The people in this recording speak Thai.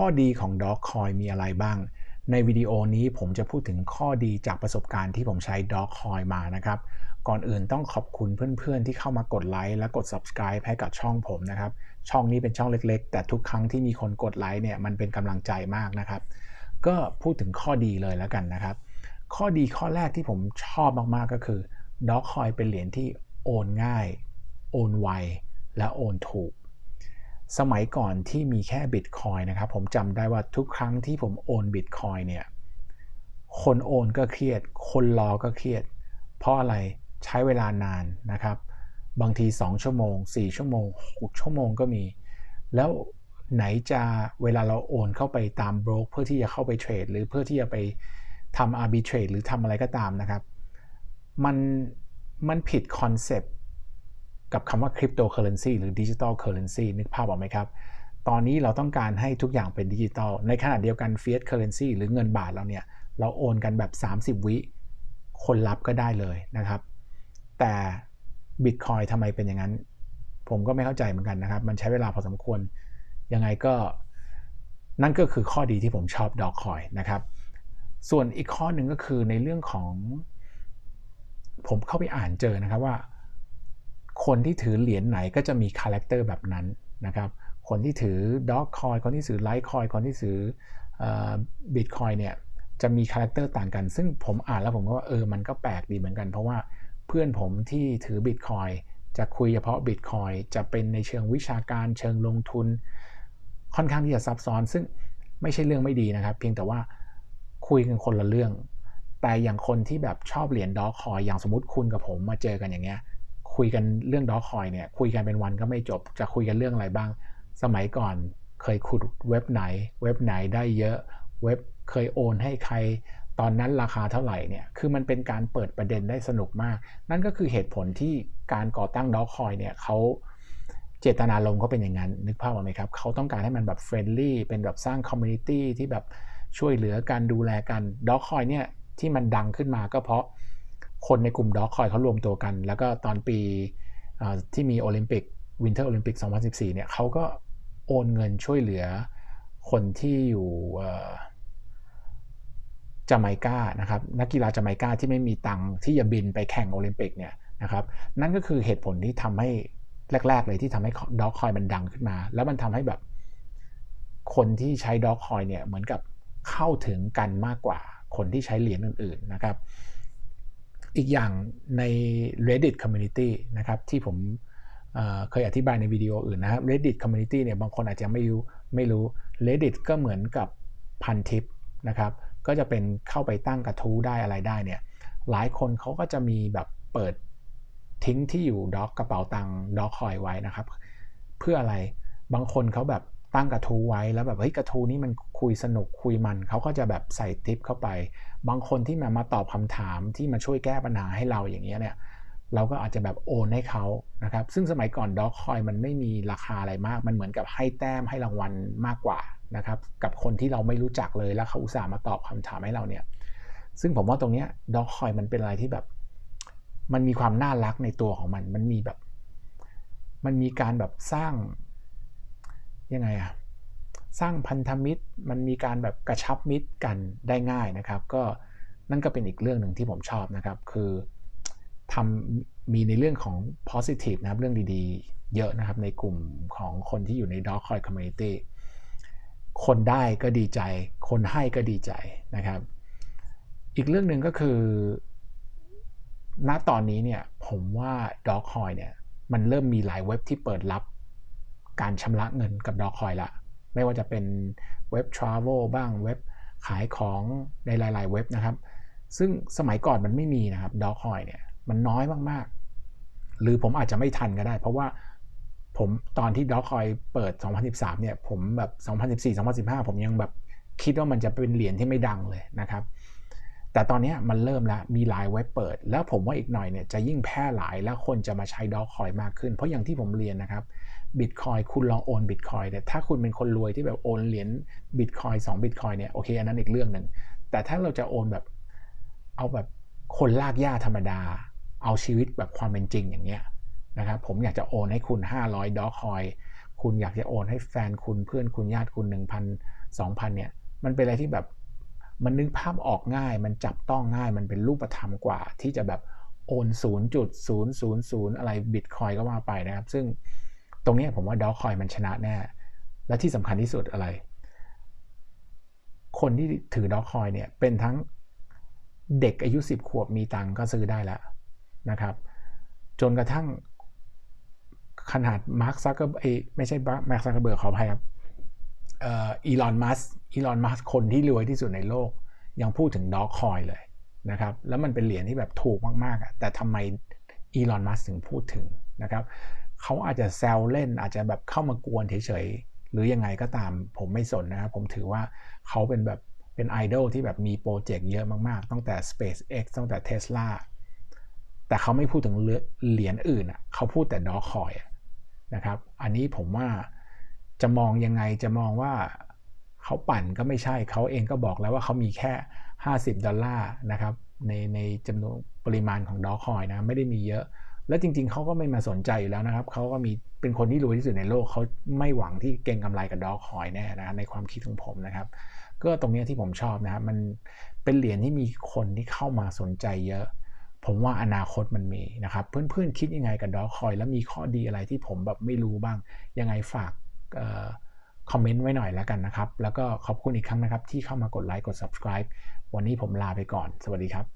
ข้อดีของ Dogcoin มีอะไรบ้าง ในวิดีโอนี้ผมจะพูดถึงข้อดีจากประสบการณ์ที่ผมใช้ Dogcoin มานะครับ ก่อนอื่นต้องขอบคุณเพื่อนๆ ที่เข้ามากดไลค์และกด subscribe ให้กับช่องผมนะครับ ช่องนี้เป็นช่องเล็กๆ แต่ทุกครั้งที่มีคนกดไลค์เนี่ยมันเป็นกำลังใจมากนะครับ ก็พูดถึงข้อดีเลยแล้วกันนะครับ ข้อดีข้อแรกที่ผมชอบมากๆก็คือ Dogcoin เป็นเหรียญที่โอนง่าย โอนไวและโอนถูก สมัยก่อนที่มีแค่บิตคอยนะครับ ผมจำได้ว่าทุกครั้งที่ผมโอนบิตคอยเนี่ย คนโอนก็เครียด คนรอก็เครียด เพราะอะไรใช้เวลานานนะครับ บางที 2 ชั่วโมง 4 ชั่วโมง 6 ชั่วโมงก็มี แล้วไหนจะเวลาเราโอนเข้าไปตามโบรกเพื่อที่จะเข้าไปเทรดหรือเพื่อที่จะไปทำอาร์บิเทรดหรือทำอะไรก็ตามนะครับ มันมันผิดคอนเซปต์ กับคำว่าคริปโตเคอเรนซีหรือดิจิตอลเคอเรนซีนึกภาพออกไหมครับ ตอนนี้เราต้องการให้ทุกอย่างเป็นดิจิตอลในขณะเดียวกันเฟียสเคอเรนซีหรือเงินบาทเราเนี่ย เราโอนกันแบบ 30 วิ คนรับก็ได้เลยนะครับ แต่บิตคอยทำไมเป็นอย่างนั้น ผมก็ไม่เข้าใจเหมือนกันนะครับ มันใช้เวลาพอสมควร ยังไงก็นั่นก็คือข้อดีที่ผมชอบดอกคอยนะครับ ส่วนอีกข้อหนึ่งก็คือในเรื่องของ ผมเข้าไปอ่านเจอนะครับว่า คนที่ถือเหรียญไหนก็จะมีคาแรคเตอร์แบบนั้นนะครับ คนที่ถือด็อกคอยคนที่ถือไลท์คอยคนที่ถือบิตคอยเนี่ยจะมีคาแรคเตอร์ต่างกัน ซึ่งผมอ่านแล้วผมก็ว่าเออมันก็แปลกดีเหมือนกัน เพราะว่าเพื่อนผมที่ถือบิตคอยจะคุยเฉพาะบิตคอยจะเป็นในเชิงวิชาการเชิงลงทุน ค่อนข้างที่จะซับซ้อน ซึ่งไม่ใช่เรื่องไม่ดีนะครับ เพียงแต่ว่าคุยกันคนละเรื่อง แต่อย่างคนที่แบบชอบเหรียญดอคอยอย่างสมมติคุณกับผมมาเจอกันอย่างเงี้ย คุยกันเรื่องดอคอยเนี่ยคุยกันเป็นวันก็ไม่จบ จะคุยกันเรื่องอะไรบ้าง สมัยก่อนเคยขุดเว็บไหน เว็บไหนได้เยอะเว็บเคยโอนให้ใครตอนนั้นราคาเท่าไหร่เนี่ยคือมันเป็นการเปิดประเด็นได้สนุกมาก นั่นก็คือเหตุผลที่การก่อตั้งดอคอยเนี่ยเขาเจตนาลมเขาเป็นอย่างนั้น นึกภาพออกไหมครับเขาต้องการให้มันแบบเฟรนลี่เป็นแบบสร้างคอมมูนิตี้ที่แบบช่วยเหลือกันดูแลกันดอคอยเนี่ยที่มันดังขึ้นมาก็เพราะ คนในกลุ่มด็อกคอยเขารวมตัวกัน แล้วก็ตอนปีที่มีโอลิมปิกวินเทอร์โอลิมปิก 2014 เนี่ยเขาก็โอนเงินช่วยเหลือคนที่อยู่จาไมกานะครับนักกีฬาจาไมกาที่ไม่มีตังค์ที่จะบินไปแข่งโอลิมปิกเนี่ยนะครับนั่นก็คือเหตุผลที่ทำให้แรก ๆ เลยที่ทำให้ด็อกคอยมันดังขึ้นมา แล้วมันทำให้แบบคนที่ใช้ด็อกคอยเนี่ยเหมือนกับเข้าถึงกันมากกว่าคนที่ใช้เหรียญอื่น ๆนะครับ อีกอย่างใน Reddit Community นะครับที่ผมเคยอธิบายในวิดีโออื่นนะครับ Reddit Community เนี่ยบางคนอาจจะไม่รู้ไม่รู้ Reddit ก็เหมือนกับพันทิปนะครับก็จะเป็นเข้าไปตั้งกระทู้ได้อะไรได้เนี่ยหลายคนเขาก็จะมีแบบเปิดทิ้งที่อยู่ด็อกกระเป๋าตังค์ด็อกคอยไว้นะครับ เพื่ออะไรบางคนเขาแบบ ตั้งกระทู้ไว้แล้วแบบเฮ้ยกระทู้นี้มันคุยสนุกคุยมันเขาก็จะแบบใส่ทิปเข้าไป บางคนที่มามาตอบคำถามที่มาช่วยแก้ปัญหาให้เราอย่างเงี้ยเนี่ยเราก็อาจจะแบบโอนให้เขานะครับ ซึ่งสมัยก่อนด็อกคอยมันไม่มีราคาอะไรมาก มันเหมือนกับให้แต้มให้รางวัลมากกว่านะครับ กับคนที่เราไม่รู้จักเลยแล้วเขาอุตส่าห์มาตอบคำถามให้เราเนี่ย ซึ่งผมว่าตรงเนี้ยด็อกคอยมันเป็นอะไรที่แบบ มันมีความน่ารักในตัวของมัน มันมีแบบ มันมีการแบบสร้าง ยังไงอะสร้างพันธมิตรมันมีการแบบกระชับมิตรกันได้ง่ายนะครับ ก็นั่นก็เป็นอีกเรื่องหนึ่งที่ผมชอบนะครับ คือทำมีในเรื่องของ positive นะครับ เรื่องดีๆ เยอะนะครับในกลุ่มของคนที่อยู่ใน Dog Coin Community คนได้ก็ดีใจ คนให้ก็ดีใจนะครับ อีกเรื่องหนึ่งก็คือ ณตอนนี้เนี่ยผมว่า Dog Coin เนี่ยมันเริ่มมีหลายเว็บที่เปิดรับ การชำระเงินกับ Dog Coin ละ ไม่ว่าจะเป็นเว็บ Travel บ้างเว็บขายของในหลาย ๆ เว็บนะครับ ซึ่งสมัยก่อนมันไม่มีนะครับ Dog Coin เนี่ยมันน้อยมากๆ หรือผมอาจจะไม่ทันก็ได้ เพราะว่าผมตอนที่ดอคอยเปิด 2013 เนี่ย ผมแบบ 2014 2015 ผมยังแบบคิดว่ามันจะเป็นเหรียญที่ไม่ดังเลยนะครับ แต่ตอนนี้มันเริ่มแล้ว มีหลายเว็บเปิด แล้วผมว่าอีกหน่อยเนี่ยจะยิ่งแพร่หลายแล้วคนจะมาใช้ดอคอยมากขึ้น เพราะอย่างที่ผมเรียนนะครับ บิตคอยคุณลองโอนบิตคอยเนี่ยถ้าคุณเป็นคนรวยที่แบบโอนเหรียญบิตคอยสองบิตคอยเนี่ยโอเคอันนั้นอีกเรื่องหนึ่งแต่ถ้าเราจะโอนแบบเอาแบบคนลากหญ้าธรรมดา เอาชีวิตแบบความเป็นจริงอย่างเงี้ยนะครับผมอยากจะโอนให้คุณ 500ดอคอยคุณอยากจะโอนให้แฟนคุณเพื่อนคุณญาติคุณ 1,000 2,000เนี่ยมันเป็นอะไรที่แบบมันนึกภาพออกง่าย มันจับต้องง่ายมันเป็นรูปธรรมกว่า ที่จะแบบโอน 0.000 อะไรบิตคอยก็ว่าไปนะครับ ซึ่ง ตรงนี้ผมว่าดอคอยมันชนะแน่ และที่สำคัญที่สุดอะไร คนที่ถือดอคอยเนี่ยเป็นทั้งเด็กอายุ 10 ขวบมีตังก็ซื้อได้แล้วนะครับ จนกระทั่งขนาดมาร์คซักเกอร์ไม่ใช่มาร์คซักเกอร์เบิร์กขออภัยครับอีลอนมัสอีลอนมัสคนที่รวยที่สุดในโลก ยังพูดถึงดอกคอยเลยนะครับ แล้วมันเป็นเหรียญที่แบบถูกมากๆอะแต่ทำไมอีลอนมัสถึงพูดถึงนะครับ เขาอาจจะแซวเล่น อาจจะแบบเข้ามากวนเฉยๆ หรือยังไงก็ตามผมไม่สนนะครับ ผมถือว่าเขาเป็นแบบเป็นไอดอลที่แบบมีโปรเจกต์เยอะมากๆ ตั้งแต่ SpaceX ตั้งแต่ Tesla แต่เขาไม่พูดถึงเหรียญอื่นอะเขาพูดแต่ดอคอยนะครับ อันนี้ผมว่าจะมองยังไงจะมองว่าเขาปั่นก็ไม่ใช่เขาเองก็บอกแล้วว่าเขามีแค่ 50 ดอลลาร์นะครับในในจำนวนปริมาณของดอคอยนะไม่ได้มีเยอะ แล้วจริงๆ เขาก็ไม่มาสนใจอยู่แล้วนะครับเขาก็มีเป็นคนที่รวยที่สุดในโลกเขาไม่หวังที่เก่งกำไรกับดอคอยแน่นะในความคิดของผมนะครับ ก็ตรงนี้ที่ผมชอบนะครับมันเป็นเหรียญที่มีคนที่เข้ามาสนใจเยอะ ผมว่าอนาคตมันมีนะครับ เพื่อนๆคิดยังไงกับดอคอยแล้วมีข้อดีอะไรที่ผมแบบไม่รู้บ้าง ยังไงฝากคอมเมนต์ไว้หน่อยแล้วกันนะครับ แล้วก็ขอบคุณอีกครั้งนะครับที่เข้ามากดไลค์กด subscribe วันนี้ผมลาไปก่อน สวัสดีครับ